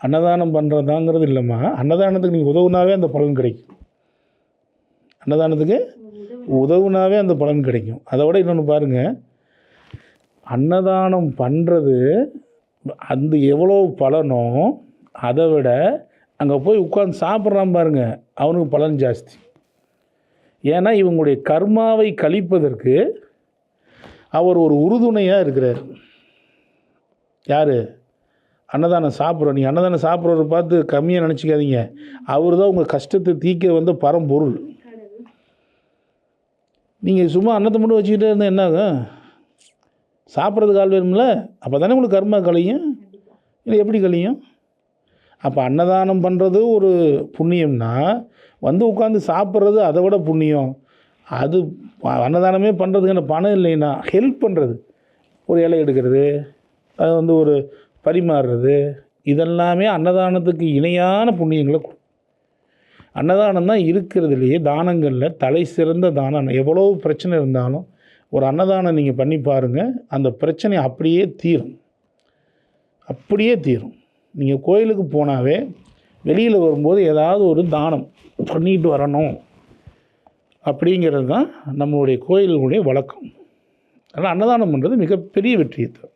அன்னதானம் பண்ணுறதாங்கிறது இல்லைம்மா. அன்னதானத்துக்கு நீங்கள் உதவுனாவே அந்த பலன் கிடைக்கும். அன்னதானத்துக்கு உதவுனாவே அந்த பலன் கிடைக்கும். அதை விட இன்னொன்று பாருங்கள் அன்னதானம் பண்ணுறது அந்த எவ்வளோ பலனோ அதை விட அங்கே போய் உட்காந்து சாப்பிட்றான் பாருங்க அவனுக்கு பலன் ஜாஸ்தி. ஏன்னா இவங்களுடைய கர்மாவை கழிப்பதற்கு அவர் ஒரு உறுதுணையாக இருக்கிறார். யார்? அன்னதானம் சாப்பிட்றோம். நீங்கள் அன்னதானம் சாப்பிட்றவரை பார்த்து கம்மியாக நினச்சிக்காதீங்க. அவர் தான் உங்கள் கஷ்டத்தை தீக்க வந்த பரம்பொருள். நீங்கள் சும்மா அன்னத்தை மட்டும் வச்சுக்கிட்டே இருந்தால் என்ன ஆகும்? சாப்பிட்றதுக்கு ஆள் வேணும்ல? அப்போ தானே உங்களுக்கு கர்மா கழியும் இல்லை எப்படி கழியும் அப்போ அன்னதானம் பண்ணுறது ஒரு புண்ணியம்னா வந்து உட்காந்து சாப்பிட்றது அதை விட புண்ணியம். அது ப- அன்னதானமே பண்ணுறதுக்கான பணம் இல்லைன்னா ஹெல்ப் பண்ணுறது ஒரு இலை எடுக்கிறது. அது வந்து ஒரு பரிமாறுறது இதெல்லாமே அன்னதானத்துக்கு இணையான புண்ணியங்களை அன்னதானம் தான் இருக்கிறதுலையே தானங்களில் தலை சிறந்த தானம். எவ்வளோ பிரச்சனை இருந்தாலும் ஒரு அன்னதானம் நீங்கள் பண்ணி பாருங்கள் அந்த பிரச்சனை அப்படியே தீரும். அப்படியே தீரும். நீங்கள் கோயிலுக்கு போனாவே வெளியில் வரும்போது ஏதாவது ஒரு தானம் பண்ணிட்டு வரணும் அப்படிங்கிறது தான் நம்மளுடைய கோயில்களுடைய வழக்கம். அதனால் அன்னதானம் பண்ணுறது மிகப்பெரிய வெற்றியை தரும்.